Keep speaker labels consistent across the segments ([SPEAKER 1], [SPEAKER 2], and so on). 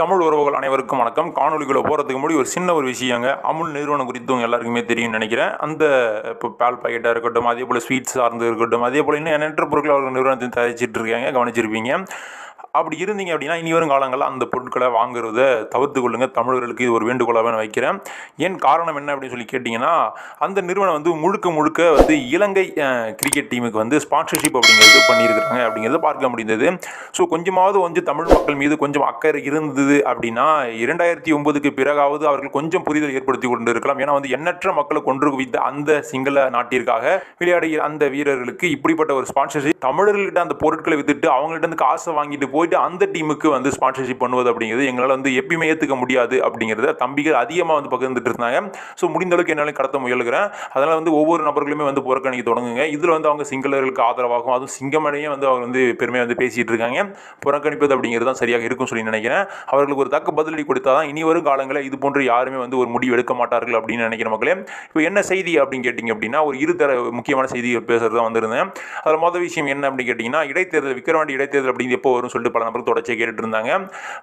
[SPEAKER 1] தமிழ் உறவுகள் அனைவருக்கும் வணக்கம். காணொலிக்குள்ளே போகிறதுக்கு முன்னாடி ஒரு சின்ன ஒரு விஷயங்க. அமுல் நிறுவனம் குறித்து உங்கள் எல்லாருக்குமே தெரியும்னு நினைக்கிறேன். அந்த இப்போ பால் பாக்கெட்டாக இருக்கட்டும் அதே போல் ஸ்வீட்ஸ் சார்ந்து இருக்கட்டும் அதே போல் இன்னும் எண்ணற்ற பொருட்கள் அவர்கள் நிறுவனத்தை தயாரிச்சிட்டு இருக்காங்க. கவனிச்சிருப்பீங்க. அப்படி இருந்தீங்க அப்படின்னா இனி வரும் காலங்களில் அந்த பொருட்களை வாங்குறத தவிர்த்து கொள்ளுங்கள் தமிழர்களுக்கு இது ஒரு வேண்டுகோளாக நான் வைக்கிறேன். ஏன் காரணம் என்ன அப்படின்னு சொல்லி கேட்டிங்கன்னா அந்த நிறுவனம் வந்து முழுக்க முழுக்க வந்து இலங்கை கிரிக்கெட் டீமுக்கு வந்து ஸ்பான்சர்ஷிப் அப்படிங்கிறது பண்ணியிருக்கிறாங்க அப்படிங்கிறத பார்க்க முடிந்தது. ஸோ கொஞ்சமாவது கொஞ்சம் தமிழ் மக்கள் மீது கொஞ்சம் அக்கறை இருந்தது அப்படின்னா இரண்டாயிரத்தி ஒன்பதுக்கு பிறகாவது அவர்கள் கொஞ்சம் புரிதல் ஏற்படுத்தி கொண்டு இருக்கலாம் ஏன்னா வந்து எண்ணற்ற மக்களை கொன்று குவித்த அந்த சிங்கள நாட்டிற்காக விளையாடுகிற அந்த வீரர்களுக்கு இப்படிப்பட்ட ஒரு ஸ்பான்சர்ஷிப் தமிழர்கள்கிட்ட அந்த பொருட்களை வித்துட்டு அவங்கள்ட்ட இருந்து காசை வாங்கிட்டு போய் போயிட்டு அந்த டீமுக்கு வந்து ஸ்பான்சர்ஷிப் பண்ணுவது அப்படிங்கிறது எங்களால் வந்து எப்பயுமே ஏற்றுக்க முடியாது அப்படிங்கிறத தம்பிகள் அதிகமாக வந்து பகிர்ந்துட்டு இருந்தாங்க. ஸோ முடிந்த அளவுக்கு என்னாலும் கடத்த முயலுகிறேன். அதனால் வந்து ஒவ்வொரு நபர்களுமே வந்து புறக்கணிக்க தொடங்குங்க. இதில் வந்து அவங்க சிங்களர்களுக்கு ஆதரவாகும் அதுவும் சிங்கமடையே வந்து அவங்க வந்து பெருமையாக வந்து பேசிகிட்டு இருக்காங்க. புறக்கணிப்பது அப்படிங்கிறது தான் சரியாக இருக்கும் சொல்லி நினைக்கிறேன். அவர்களுக்கு ஒரு தக்க பதிலடி கொடுத்தா தான் இனி வரும் காலங்களில் இது போன்று யாருமே வந்து ஒரு முடிவு எடுக்க மாட்டார்கள் அப்படின்னு நினைக்கிற மக்களே. இப்போ என்ன செய்தி அப்படின்னு கேட்டிங்க அப்படின்னா ஒரு இருதர முக்கியமான செய்தி பேசுறது தான் வந்திருந்தேன். அதில் மொதல் விஷயம் என்ன அப்படின்னு கேட்டிங்கன்னா இடைத்தேர்தல் விக்கிரவாண்டி இடைத்தேர்தல் அப்படிங்கிறது எப்போ வரும்னு சொல்லிட்டு பல நபர்கள் தொடர்ச்சியாக கேட்டுட்டு இருந்தாங்க.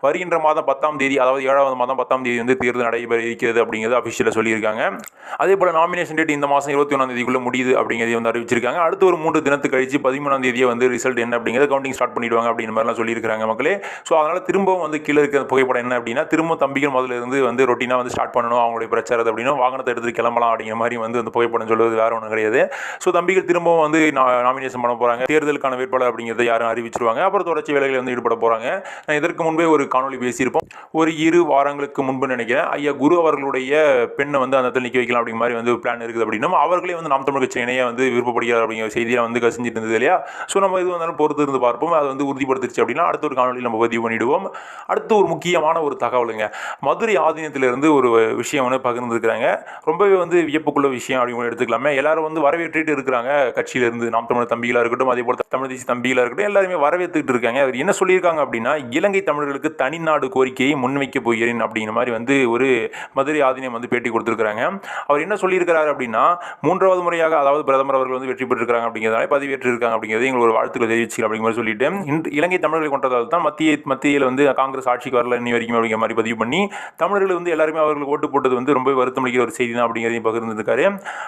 [SPEAKER 1] வருகின்ற மாதம் பத்தாம் தேதி அதாவது ஏழாவது மாதம் பத்தாம் தேதி வந்து தேர்தல் நடைபெற இருக்கிறது அப்படிங்கிறது அஃபிஷியலாக சொல்லியிருக்காங்க. அதே போல் நாமினேஷன் டேட் இந்த மாதம் இருபத்தி ஒன்றாம் தேதிக்குள்ளே முடியுது அப்படிங்கிறதையும் வந்து அறிவிச்சிருக்காங்க. அடுத்து ஒரு மூன்று தினத்துக்கு கழிச்சு பதிமூணாம் தேதியை வந்து ரிசல்ட் என்ன அப்படிங்கிறத கவுண்டிங் ஸ்டார்ட் பண்ணிடுவாங்க அப்படின்ற மாதிரிலாம் சொல்லியிருக்காங்க மக்களே. ஸோ அதனால் திரும்பவும் வந்து கீழே இருக்கிற புகைப்படம் என்ன அப்படின்னா திரும்ப தம்பிகள் முதல்ல இருந்து வந்து ரொட்டீனாக வந்து ஸ்டார்ட் பண்ணணும் அவங்களுடைய பிரச்சாரத்தை அப்படின்னா வாகனத்தை எடுத்துட்டு கிளம்பலாம் அப்படிங்கிற மாதிரி வந்து அந்த புகைப்படம் சொல்வது வேற ஒன்றும் கிடையாது. ஸோ தம்பிகள் திரும்பவும் வந்து நாமினேஷன் பண்ண போகிறாங்க தேர்தலுக்கான வேட்பாளர் அப்படிங்கிறத யாரும் அறிவிச்சிருவாங்க. அப்புறம் தொடர்ச்சி வேலைகளை வந்து ஈடுபட போகிறாங்க நான் இதற்கு முன்பே ஒரு காணொளி பேசியிருப்போம். ஒரு இரு வாரங்களுக்கு முன்பு நினைக்கிறேன். ஐயா குரு அவர்களுடைய பெண்ணை வந்து அந்த இடத்துல நிற்க வைக்கலாம் அப்படிங்கிற மாதிரி வந்து பிளான் இருக்குது அப்படின்னா அவர்களே வந்து நாம் தமிழ் கட்சி இணைய வந்து விருப்பப்படுகிறார் அப்படிங்கிற செய்தியாக வந்து கசிஞ்சிட்டு இருந்தது இல்லையா? ஸோ நம்ம இது வந்தாலும் பொறுத்து இருந்து பார்ப்போம். அது வந்து உறுதிப்படுத்திருச்சு அப்படின்னா அடுத்த ஒரு காணொலியில் நம்ம பதிவு பண்ணிடுவோம். அடுத்து ஒரு முக்கியமான ஒரு தகவலுங்க. மதுரை ஆதீனத்திலிருந்து ஒரு விஷயம் வந்து பகிர்ந்துருக்கிறாங்க. ரொம்பவே வந்து வியப்புக்குள்ள விஷயம் அப்படின்னு எடுத்துக்கலாமே. எல்லாரும் வந்து வரவேற்றுட்டு இருக்கிறாங்க. கட்சியிலிருந்து நாம் தமிழ் தம்பிகளாக இருக்கட்டும் அதே போல் தமிழ் தேசிய தம்பிகளாக இருக்கட்டும் எல்லாருமே வரவேற்றுட்டு இருக்காங்க. அவர் என்ன சொல்லியிருக்காங்க அப்படின்னா இலங்கை தமிழர்களுக்கு தனிநாடு கோரிக்கையை முன்வைக்க போகிறேன் அப்படிங்கிற மாதிரி வந்து ஒரு மதுரை ஆதீனம் வந்து பேட்டி கொடுத்துருக்காங்க அவர் என்ன சொல்லியிருக்கிறாரு அப்படின்னா மூன்றாவது முறையாக அதாவது பிரதமர் அவர்கள் வந்து வெற்றி பெற்றிருக்காங்க அப்படிங்கிறதால பதவியேற்றிருக்காங்க அப்படிங்கிறது எங்களுக்கு ஒரு வாழ்த்துக்களை தெரிவிச்சு அப்படிங்கிற மாதிரி சொல்லிட்டு இலங்கை தமிழர்களை கொண்டதால் தான் மத்திய மத்தியில் வந்து காங்கிரஸ் ஆட்சிக்கு வரல இன்னி வரைக்கும் அப்படிங்கிற மாதிரி பதிவு பண்ணி தமிழர்கள் வந்து எல்லாருமே அவர்களுக்கு ஓட்டு போட்டது வந்து ரொம்ப வருத்தம் அளிக்கிற ஒரு செய்தி தான் அப்படிங்கிறதையும் பகிர்ந்துருக்காரு.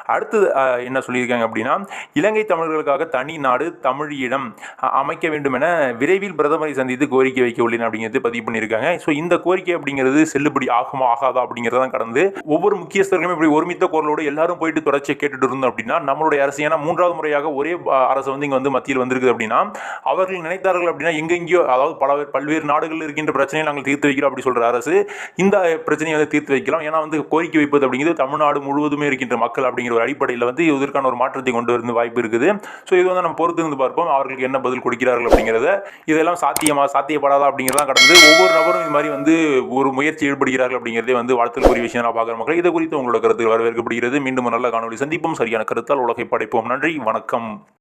[SPEAKER 1] அடுத்தது என்ன சொல்லியிருக்காங்க அப்படின்னா இலங்கை தமிழர்களுக்காக தனி நாடு தமிழ் இடம் அமைக்க வேண்டும் என விரைவில் பிரதமர் சந்தித்து கோரிக்கை வைக்க உள்ளேன் அப்படிங்கிறது பதிவு பண்ணியிருக்காங்க. ஸோ இந்த கோரிக்கை அப்படிங்கிறது செல்லுபடி ஆகுமா ஆகாதா அப்படிங்கிறதான் கடந்து ஒவ்வொரு முக்கியஸ்தர்களுமே இப்படி ஒருமித்த குரலோடு எல்லாரும் போயிட்டு தொடர்ச்சியை கேட்டுட்டு இருந்தோம் அப்படின்னா நம்மளுடைய அரசு ஏன்னா மூன்றாவது முறையாக ஒரே அரசு வந்து இங்கே வந்து மத்தியில் வந்திருக்குது அப்படின்னா அவர்கள் நினைத்தார்கள் அப்படின்னா எங்கெங்கேயோ அதாவது பல பல்வேறு நாடுகளில் இருக்கின்ற பிரச்சனையை நாங்கள் தீர்த்து வைக்கிறோம் அப்படி சொல்கிற அரசு இந்த பிரச்சனையை வந்து தீர்த்து வைக்கலாம். ஏன்னா வந்து கோரிக்கை வைப்பது அப்படிங்கிறது தமிழ்நாடு முழுவதுமே இருக்கின்ற மக்கள் அப்படிங்கிற ஒரு அடிப்படையில் வந்து இதற்கான ஒரு மாற்றத்தை கொண்டு வந்து வாய்ப்பு இருக்குது. ஸோ இது வந்து நம்ம பொறுத்து இருந்து பார்ப்போம் அவர்களுக்கு என்ன பதில் கொடுக்கிறார்கள் அப்படிங்கிறத. இதெல்லாம் சாத்தியமா சாத்தியப்படாதா அப்படிங்கிறதா கடந்து ஒவ்வொரு நபரும் இது மாதிரி வந்து ஒரு முயற்சி ஈடுபடுகிறார்கள் அப்படிங்கிறதே வந்து வாழ்த்துக்குரிய விஷயம் நான் பார்க்குற மக்கள். இதை குறித்து உங்களோட கருத்து வரவேற்கப்படுகிறது. மீண்டும் ஒரு நல்ல காணொலி சந்திப்போம். சரியான கருத்தால் உலகை படைப்போம். நன்றி. வணக்கம்.